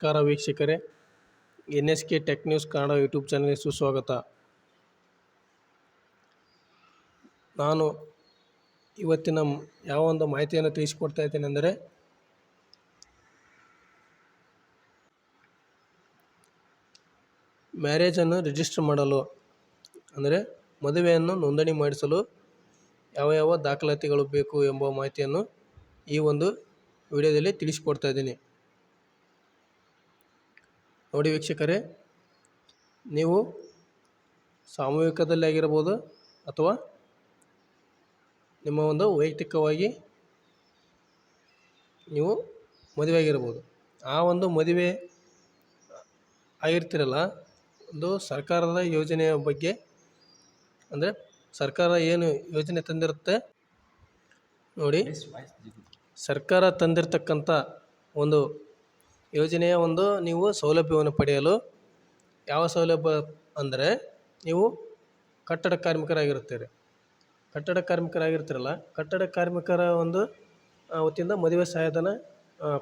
ನಮಸ್ಕಾರ ವೀಕ್ಷಕರೇ. N S K tech news Kannada YouTube ಚಾನಲ್ಗೆ ಸುಸ್ವಾಗತ. ನಾನು ಇವತ್ತಿನ ಯಾವ ಒಂದು ಮಾಹಿತಿಯನ್ನು ತಿಳಿಸಿಕೊಡ್ತಾ ಇದ್ದೇನೆ ಅಂದರೆ, ಮ್ಯಾರೇಜನ್ನು ರಿಜಿಸ್ಟರ್ ಮಾಡಲು, ಅಂದರೆ ಮದುವೆಯನ್ನು ನೋಂದಣಿ ಮಾಡಿಸಲು ಯಾವ ಯಾವ ದಾಖಲಾತಿಗಳು ಬೇಕು ಎಂಬ ಮಾಹಿತಿಯನ್ನು ಈ ಒಂದು ವಿಡಿಯೋದಲ್ಲಿ ತಿಳಿಸಿಕೊಡ್ತಾ ಇದ್ದೀನಿ. ನೋಡಿ ವೀಕ್ಷಕರೇ, ನೀವು ಸಾಮೂಹಿಕದಲ್ಲಿ ಆಗಿರ್ಬೋದು ಅಥವಾ ನಿಮ್ಮ ಒಂದು ವೈಯಕ್ತಿಕವಾಗಿ ನೀವು ಮದುವೆ ಆಗಿರ್ಬೋದು. ಆ ಒಂದು ಮದುವೆ ಆಗಿರ್ತಿರಲ್ಲ, ಒಂದು ಸರ್ಕಾರದ ಯೋಜನೆಯ ಬಗ್ಗೆ, ಅಂದರೆ ಸರ್ಕಾರ ಏನು ಯೋಜನೆ ತಂದಿರುತ್ತೆ ನೋಡಿ, ಸರ್ಕಾರ ತಂದಿರತಕ್ಕಂಥ ಒಂದು ಯೋಜನೆಯ ಒಂದು ನೀವು ಸೌಲಭ್ಯವನ್ನು ಪಡೆಯಲು ಯಾವ ಸೌಲಭ್ಯ ಅಂದರೆ ನೀವು ಕಟ್ಟಡ ಕಾರ್ಮಿಕರಾಗಿರುತ್ತೀರಿ. ಕಟ್ಟಡ ಕಾರ್ಮಿಕರಾಗಿರ್ತೀರಲ್ಲ, ಕಟ್ಟಡ ಕಾರ್ಮಿಕರ ಒಂದು ವತಿಯಿಂದ ಮದುವೆ ಸಹಾಯಧನ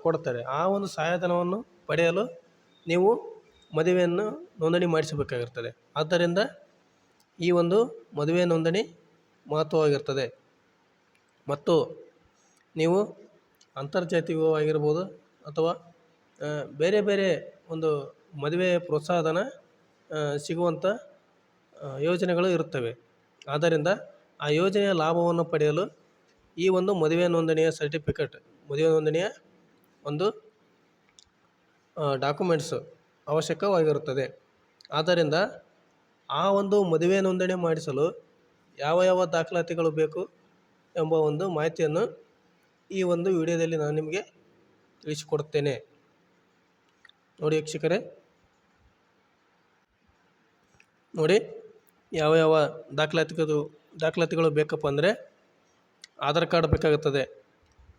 ಕೊಡ್ತಾರೆ. ಆ ಒಂದು ಸಹಾಯಧನವನ್ನು ಪಡೆಯಲು ನೀವು ಮದುವೆಯನ್ನು ನೋಂದಣಿ ಮಾಡಿಸಬೇಕಾಗಿರ್ತದೆ. ಆದ್ದರಿಂದ ಈ ಒಂದು ಮದುವೆ ನೋಂದಣಿ ಮಹತ್ವವಾಗಿರ್ತದೆ. ಮತ್ತು ನೀವು ಅಂತರ್ಜಾತೀಯವಾಗಿರ್ಬೋದು ಅಥವಾ ಬೇರೆ ಬೇರೆ ಒಂದು ಮದುವೆ ಪ್ರೋತ್ಸಾಹಧನ ಸಿಗುವಂಥ ಯೋಜನೆಗಳು ಇರುತ್ತವೆ. ಆದ್ದರಿಂದ ಆ ಯೋಜನೆಯ ಲಾಭವನ್ನು ಪಡೆಯಲು ಈ ಒಂದು ಮದುವೆ ನೋಂದಣಿಯ ಸರ್ಟಿಫಿಕೇಟ್, ಮದುವೆ ನೋಂದಣಿಯ ಒಂದು ಡಾಕ್ಯುಮೆಂಟ್ಸು ಅವಶ್ಯಕವಾಗಿರುತ್ತದೆ. ಆದ್ದರಿಂದ ಆ ಒಂದು ಮದುವೆ ನೋಂದಣಿ ಮಾಡಿಸಲು ಯಾವ ಯಾವ ದಾಖಲಾತಿಗಳು ಬೇಕು ಎಂಬ ಒಂದು ಮಾಹಿತಿಯನ್ನು ಈ ಒಂದು ವಿಡಿಯೋದಲ್ಲಿ ನಾನು ನಿಮಗೆ ತಿಳಿಸಿಕೊಡುತ್ತೇನೆ. ನೋಡಿ ವೀಕ್ಷಕರೇ. ನೋಡಿ ಯಾವ ಯಾವ ದಾಖಲಾತಿಗಳು ದಾಖಲಾತಿಗಳು ಬೇಕಪ್ಪ ಅಂದರೆ ಆಧಾರ್ ಕಾರ್ಡ್ ಬೇಕಾಗುತ್ತದೆ.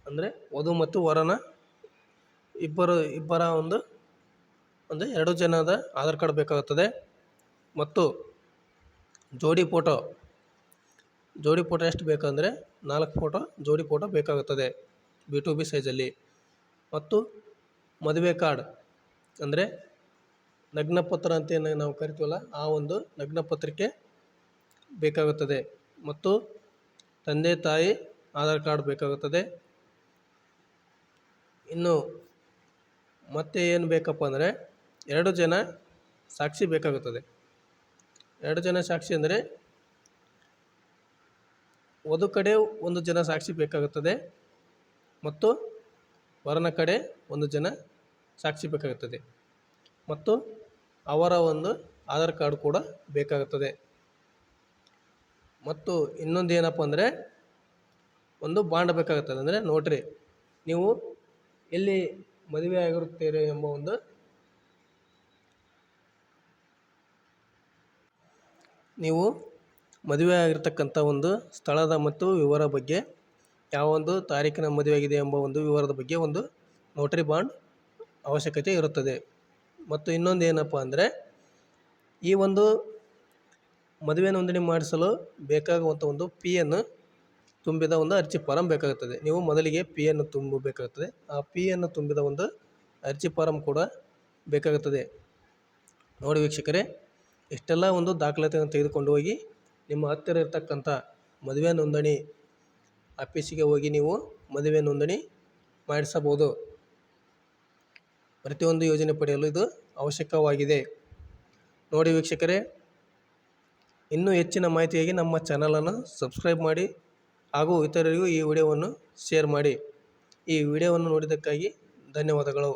ಅಂದರೆ ವಧು ಮತ್ತು ವರನ ಇಬ್ಬರು, ಇಬ್ಬರ ಒಂದು, ಅಂದರೆ ಎರಡು ಜನದ ಆಧಾರ್ ಕಾರ್ಡ್ ಬೇಕಾಗುತ್ತದೆ. ಮತ್ತು ಜೋಡಿ ಫೋಟೋ ಜೋಡಿ ಫೋಟೋ ಎಷ್ಟು ಬೇಕಂದರೆ ನಾಲ್ಕು ಫೋಟೋ ಜೋಡಿ ಫೋಟೋ ಬೇಕಾಗುತ್ತದೆ. ಬಿ ಟು ಬಿ ಸೈಜಲ್ಲಿ ಮತ್ತು ಮದುವೆ ಕಾರ್ಡ್ ಅಂದರೆ ನಗ್ನಪತ್ರ ಅಂತ ಏನು ನಾವು ಕರಿತೀವಲ್ಲ, ಆ ಒಂದು ನಗ್ನಪತ್ರಿಕೆ ಬೇಕಾಗುತ್ತದೆ. ಮತ್ತು ತಂದೆ, ತಾಯಿ, ಆಧಾರ್ ಕಾರ್ಡ್ ಬೇಕಾಗುತ್ತದೆ. ಇನ್ನು ಮತ್ತೆ ಏನು ಬೇಕಪ್ಪ ಅಂದರೆ ಎರಡು ಜನ ಸಾಕ್ಷಿ ಬೇಕಾಗುತ್ತದೆ. ಎರಡು ಜನ ಸಾಕ್ಷಿ ಅಂದರೆ ವಧು ಕಡೆ ಒಂದು ಜನ ಸಾಕ್ಷಿ ಬೇಕಾಗುತ್ತದೆ ಮತ್ತು ವರನ ಕಡೆ ಒಂದು ಜನ ಸಾಕ್ಷಿ ಬೇಕಾಗುತ್ತದೆ ಮತ್ತು ಅವರ ಒಂದು ಆಧಾರ್ ಕಾರ್ಡ್ ಕೂಡ ಬೇಕಾಗುತ್ತದೆ. ಮತ್ತು ಇನ್ನೊಂದು ಏನಪ್ಪ ಅಂದರೆ, ಒಂದು ಬಾಂಡ್ ಬೇಕಾಗುತ್ತದೆ. ಅಂದರೆ ನೋಟ್ರಿ, ನೀವು ಎಲ್ಲಿ ಮದುವೆ ಆಗಿರುತ್ತೀರಿ ಎಂಬ ಒಂದು ನೀವು ಮದುವೆ ಆಗಿರ್ತಕ್ಕಂಥ ಒಂದು ಸ್ಥಳದ ಮತ್ತು ವಿವರ ಬಗ್ಗೆ, ಯಾವ ಒಂದು ತಾರೀಕಿನ ಮದುವೆ ಆಗಿದೆ ಎಂಬ ಒಂದು ವಿವರದ ಬಗ್ಗೆ ಒಂದು ನೋಟ್ರಿ ಬಾಂಡ್ ಅವಶ್ಯಕತೆ ಇರುತ್ತದೆ. ಮತ್ತು ಇನ್ನೊಂದು ಏನಪ್ಪ ಅಂದರೆ, ಈ ಒಂದು ಮದುವೆ ನೋಂದಣಿ ಮಾಡಿಸಲು ಬೇಕಾಗುವಂಥ ಒಂದು ಪಿ ಯನ್ನು ತುಂಬಿದ ಒಂದು ಅರ್ಜಿ ಫಾರಂ ಬೇಕಾಗುತ್ತದೆ. ನೀವು ಮೊದಲಿಗೆ ಪಿ ಯನ್ನು ತುಂಬಬೇಕಾಗುತ್ತದೆ ಆ ಪಿ ಯನ್ನು ತುಂಬಿದ ಒಂದು ಅರ್ಜಿ ಫಾರಂ ಕೂಡ ಬೇಕಾಗುತ್ತದೆ. ನೋಡಿ ವೀಕ್ಷಕರೇ, ಇಷ್ಟೆಲ್ಲ ಒಂದು ದಾಖಲಾತಿಯನ್ನು ತೆಗೆದುಕೊಂಡು ಹೋಗಿ ನಿಮ್ಮ ಹತ್ತಿರ ಇರತಕ್ಕಂಥ ಮದುವೆ ನೋಂದಣಿ ಆಫೀಸಿಗೆ ಹೋಗಿ ನೀವು ಮದುವೆ ನೋಂದಣಿ ಮಾಡಿಸಬಹುದು. ಪ್ರತಿಯೊಂದು ಯೋಜನೆ ಪಡೆಯಲು ಇದು ಅವಶ್ಯಕವಾಗಿದೆ. ನೋಡಿ ವೀಕ್ಷಕರೇ, ಇನ್ನೂ ಹೆಚ್ಚಿನ ಮಾಹಿತಿಯಾಗಿ ನಮ್ಮ ಚಾನಲನ್ನು ಸಬ್ಸ್ಕ್ರೈಬ್ ಮಾಡಿ ಹಾಗೂ ಇತರರಿಗೂ ಈ ವಿಡಿಯೋವನ್ನು ಶೇರ್ ಮಾಡಿ. ಈ ವಿಡಿಯೋವನ್ನು ನೋಡಿದ್ದಕ್ಕಾಗಿ ಧನ್ಯವಾದಗಳು.